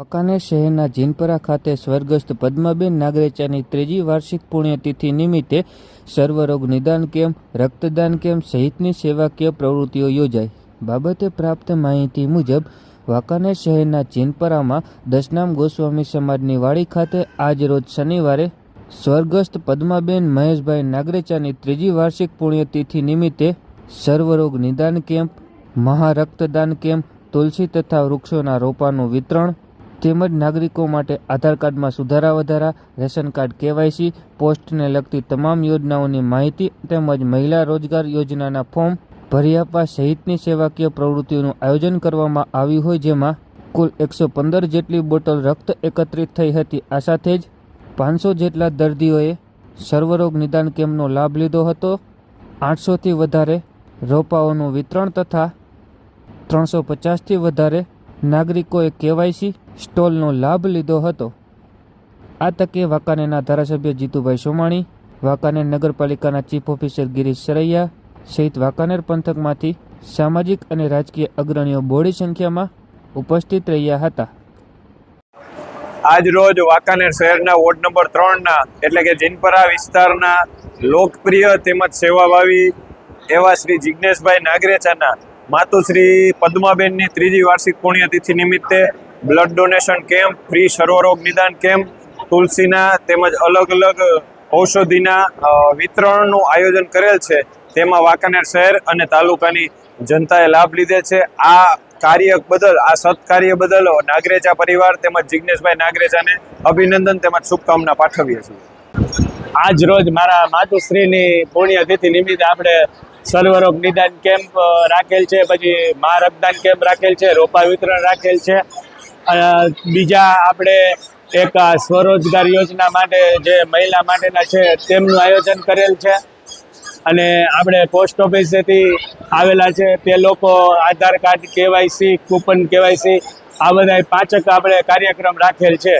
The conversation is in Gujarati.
વાંકાનેર શહેરના જીનપરા ખાતે સ્વર્ગસ્થ પદ્માબેન નાગરેચાની ત્રીજી વાર્ષિક પુણ્યતિથિ નિમિત્તે સર્વરોગ નિદાન કેમ્પ, રક્તદાન કેમ્પ સહિતની સેવાકીય પ્રવૃત્તિઓ યોજાઈ. બાબતે પ્રાપ્ત માહિતી મુજબ, વાંકાનેર શહેરના જીનપરામાં દશનામ ગોસ્વામી સમાજની વાડી ખાતે આજ રોજ શનિવારે સ્વર્ગસ્થ પદ્માબેન મહેશભાઈ નાગરેચાની ત્રીજી વાર્ષિક પુણ્યતિથિ નિમિત્તે સર્વરોગ નિદાન કેમ્પ, મહારક્તદાન કેમ્પ, તુલસી તથા વૃક્ષોના રોપાનું વિતરણ તેમજ નાગરિકો માટે આધાર કાર્ડમાં સુધારા વધારા, રેશન કાર્ડ કેવાયસી, પોસ્ટને લગતી તમામ યોજનાઓની માહિતી તેમજ મહિલા રોજગાર યોજનાના ફોર્મ ભરી આપવા સહિતની સેવાકીય પ્રવૃત્તિઓનું આયોજન કરવામાં આવ્યું હોય જેમાં કુલ એકસો પંદર જેટલી બોટલ રક્ત એકત્રિત થઈ હતી. આ સાથે જ પાંચસો જેટલા દર્દીઓએ સર્વરોગ નિદાન કેમ્પનો લાભ લીધો હતો. આઠસોથી વધારે રોપાઓનું વિતરણ તથા ત્રણસો પચાસથી વધારે નાગરિકોએ કેવાયસી સ્ટોલનો લાભ લીધો હતો. આ તકે વાંકાનેરના ધારાસભ્ય જીતુભાઈ સોમાણી, વાંકાનેર નગરપાલિકાના ચીફ ઓફિસર ગિરીશ સરૈયા સહિત વાંકાનેર પંથકમાંથી સામાજિક અને રાજકીય અગ્રણીઓ બોડી સંખ્યામાં ઉપસ્થિત રહ્યા હતા. આજ રોજ વાંકાનેર શહેરના વોર્ડ નંબર ત્રણના, એટલે કે જીનપરા વિસ્તારના લોકપ્રિય તેમજ સેવાભાવી એવા શ્રી જિજ્ઞેશભાઈ નાગરેચાના માતુશ્રી પદ્માબેનની ત્રીજી વાર્ષિક પુણ્યતિથિ નિમિત્તે બ્લડ ડોનેશન કેમ્પ ફ્રી સર્વરોગ નિદાન કેમ્પ તુલસીના તેમજ અલગ અલગ ઔષધિના વિતરણનું આયોજન કરેલ છે. તેમાં વાંકાનેર શહેર અને તાલુકાની જનતાએ લાભ લીધેલ છે. આ કાર્ય બદલ, આ સત્કાર્ય બદલ નાગરેજા પરિવાર તેમજ જિજ્ઞેશભાઈ નાગરેજાને અભિનંદન તેમજ શુભકામના પાઠવીએ છીએ. આજ રોજ મારા માતુશ્રીની પુણ્યતિથિ નિમિત્તે આપણે સર્વરોગ નિદાન કેમ્પ રાખેલ છે. પછી મા રક્તદાન કેમ્પ રાખેલ છે. રોપા વિતરણ રાખેલ છે. બીજા આપણે એક સ્વરોજગાર યોજના માટે જે મહિલા માટેના છે, તેમનું આયોજન કરેલ છે. અને આપણે પોસ્ટ ઓફિસેથી આવેલા છે. તે લોકો Aadhaar card, KYC, coupon, KYC, આ બધા પાંચક આપણે કાર્યક્રમ રાખેલ છે.